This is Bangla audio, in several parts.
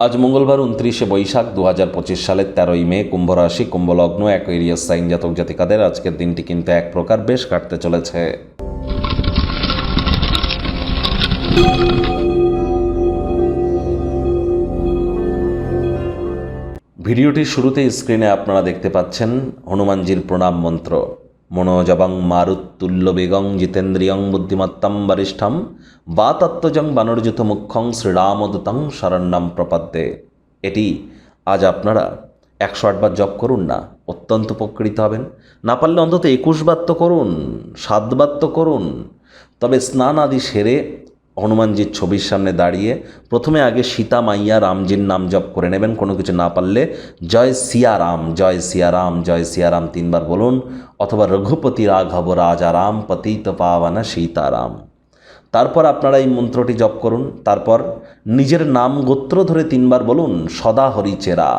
আজ মঙ্গলবার উনত্রিশে বৈশাখ দু হাজার পঁচিশ সালের তেরোই মে কুম্ভ রাশি কুম্ভলগ্ন, অ্যাকোয়েরিয়াস সাইন জাতক জাতিকাদের আজকের দিনটি কিন্তু এক প্রকার বেশ কাটতে চলেছে। ভিডিওটির শুরুতে স্ক্রিনে আপনারা দেখতে পাচ্ছেন হনুমানজির প্রণাম মন্ত্র। মনোজবং মারুত্তুল্য বেগং জিতেন্দ্রিয়ং বুদ্ধিমত্তম বরিষ্ঠম বা তত্ত্বজং বানরযুত মুখ্যং শ্রীরামদূতং শরণ্যম প্রপদ্যে। এটি আজ আপনারা একশো আটবার জপ করুন না, অত্যন্ত উপকৃত হবেন। না পারলে অন্তত একুশ বার তো করুন সাতবার তো করুন। তবে স্নান আদি সেরে হনুমানজির ছবির সামনে দাঁড়িয়ে প্রথমে আগে সীতা মাইয়া রামজির নাম জপ করে নেবেন, কোনো কিছু না পারলে জয় সিয়ারাম জয় সিয়ারাম জয় সিয়ারাম তিনবার বলুন, অথবা রঘুপতি রাঘব, রাজা রাম, পতিত পাওয়ানা সীতারাম তারপর আপনারা এই মন্ত্রটি জপ করুন, তারপর নিজের নাম গোত্র ধরে তিনবার বলুন, সদা হরিচেরা।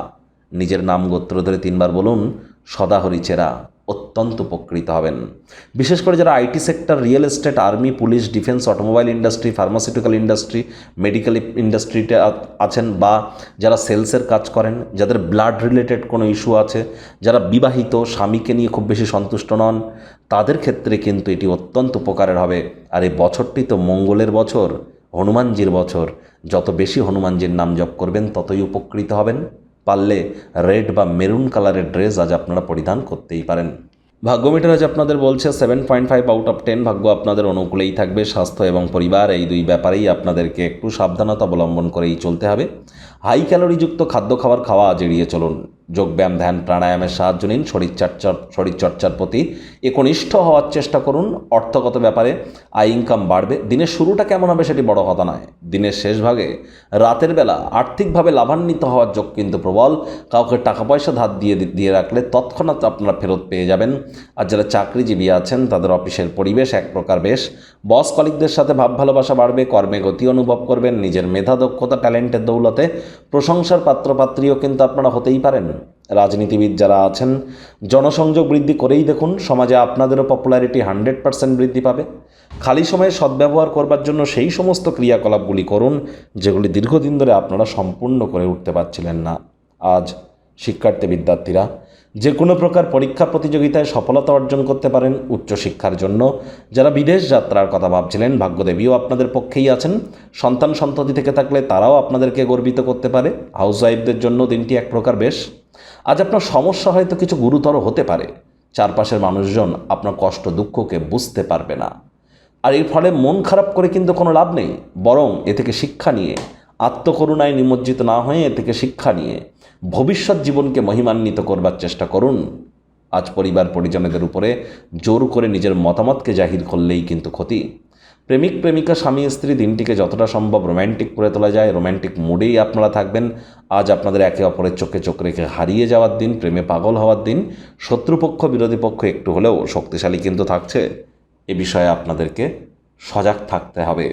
নিজের নাম গোত্র ধরে তিনবার বলুন, সদা হরিচেরা। অত্যন্ত উপকৃত হবেন। বিশেষ করে যারা IT sector, real estate, army, police, defence, automobile industry, pharmaceutical industry, medical ইন্ডাস্ট্রিতে আছেন বা যারা সেলসের কাজ করেন, যাদের ব্লাড রিলেটেড কোনো ইস্যু আছে, যারা বিবাহিত, স্বামীকে নিয়ে খুব বেশি সন্তুষ্ট নন, তাদের ক্ষেত্রে কিন্তু এটি অত্যন্ত উপকারের হবে। আর এই বছরটি তো মঙ্গলের বছর, হনুমানজির বছর। যত বেশি হনুমানজির নাম জপ করবেন, ততই উপকৃত হবেন। পারলে রেড বা মেরুন কালারের ড্রেস আজ আপনারা পরিধান করতেই পারেন। ভাগ্যমিটার আজ আপনাদের বলছে seven point five out of ten ভাগ্য আপনাদের অনুকূলেই থাকবে, স্বাস্থ্য এবং পরিবার, এই দুই ব্যাপারেই আপনাদেরকে একটু সাবধানতা অবলম্বন করেই চলতে হবে। হাই ক্যালোরিযুক্ত খাদ্য খাবার খাওয়া আজ এড়িয়ে চলুন। যোগব্যায়াম, ধ্যান, প্রাণায়ামের সাহায্য নিন। শরীরচর্চার শরীরচর্চার প্রতি একনিষ্ঠ হওয়ার চেষ্টা করুন। অর্থগত ব্যাপারে আয় ইনকাম বাড়বে। দিনের শুরুটা কেমন হবে সেটি বড় কথা নয়। দিনের শেষ ভাগে রাতের বেলা আর্থিকভাবে লাভান্বিত হওয়ার যোগ কিন্তু প্রবল। কাউকে টাকা পয়সা ধার দিয়ে দিয়ে রাখলে তৎক্ষণাৎ আপনারা ফেরত পেয়ে যাবেন। আর যারা চাকরিজীবী আছেন, তাদের অফিসের পরিবেশ এক প্রকার বেশ। বস কলিকদের সাথে ভাব ভালোবাসা বাড়বে, কর্মে গতি অনুভব করবেন, নিজের মেধা, দক্ষতা, ট্যালেন্টের দৌলতে প্রশংসার পাত্রপাত্রীও কিন্তু আপনারা হতেই পারেন। রাজনীতিবিদ যারা আছেন, জনসংযোগ বৃদ্ধি করেই দেখুন, সমাজে আপনাদেরও পপুলারিটি হান্ড্রেড পার্সেন্ট বৃদ্ধি পাবে। খালি সময়ে সদ্ব্যবহার করবার জন্য সেই সমস্ত ক্রিয়াকলাপগুলি করুন, যেগুলি দীর্ঘদিন ধরে আপনারা সম্পূর্ণ করে উঠতে পারছিলেন না। আজ শিক্ষার্থী বিদ্যার্থীরা যে কোনো প্রকার পরীক্ষা প্রতিযোগিতায় সফলতা অর্জন করতে পারেন উচ্চশিক্ষার জন্য। যারা বিদেশ যাত্রার কথা ভাবছিলেন, ভাগ্যদেবীও আপনাদের পক্ষেই আছেন। সন্তান সন্ততি থেকে থাকলে তারাও আপনাদেরকে গর্বিত করতে পারে। হাউস ওয়াইফদের জন্য দিনটি এক প্রকার বেশ। আজ আপনার সমস্যা হয়তো কিছু গুরুতর হতে পারে। চারপাশের মানুষজন আপনার কষ্ট, দুঃখকে বুঝতে পারবে না। আর এর ফলে মন খারাপ করে কিন্তু কোনো লাভ নেই। বরং এ থেকে শিক্ষা নিয়ে, আত্মকরুণায় নিমজ্জিত না হয়ে এ থেকে শিক্ষা নিয়ে, ভবিষ্যৎ জীবনকে মহিমান্বিত করবার চেষ্টা করুন। আজ পরিবার পরিজনদের উপরে জোর করে নিজের মতামতকে জাহির করলেই কিন্তু ক্ষতি। প্রেমিক, প্রেমিকা, স্বামী, স্ত্রী দিনটিকে যতটা সম্ভব রোম্যান্টিক করে তোলা যায় রোম্যান্টিক মুডেই আপনারা থাকবেন। আজ আপনাদের একে অপরের চোখে চোখ রেখে হারিয়ে যাওয়ার দিন, প্রেমে পাগল হওয়ার দিন, শত্রুপক্ষ, বিরোধী পক্ষ একটু হলেও শক্তিশালী কিন্তু থাকছে। এ বিষয়ে আপনাদেরকে সজাগ থাকতে হবে।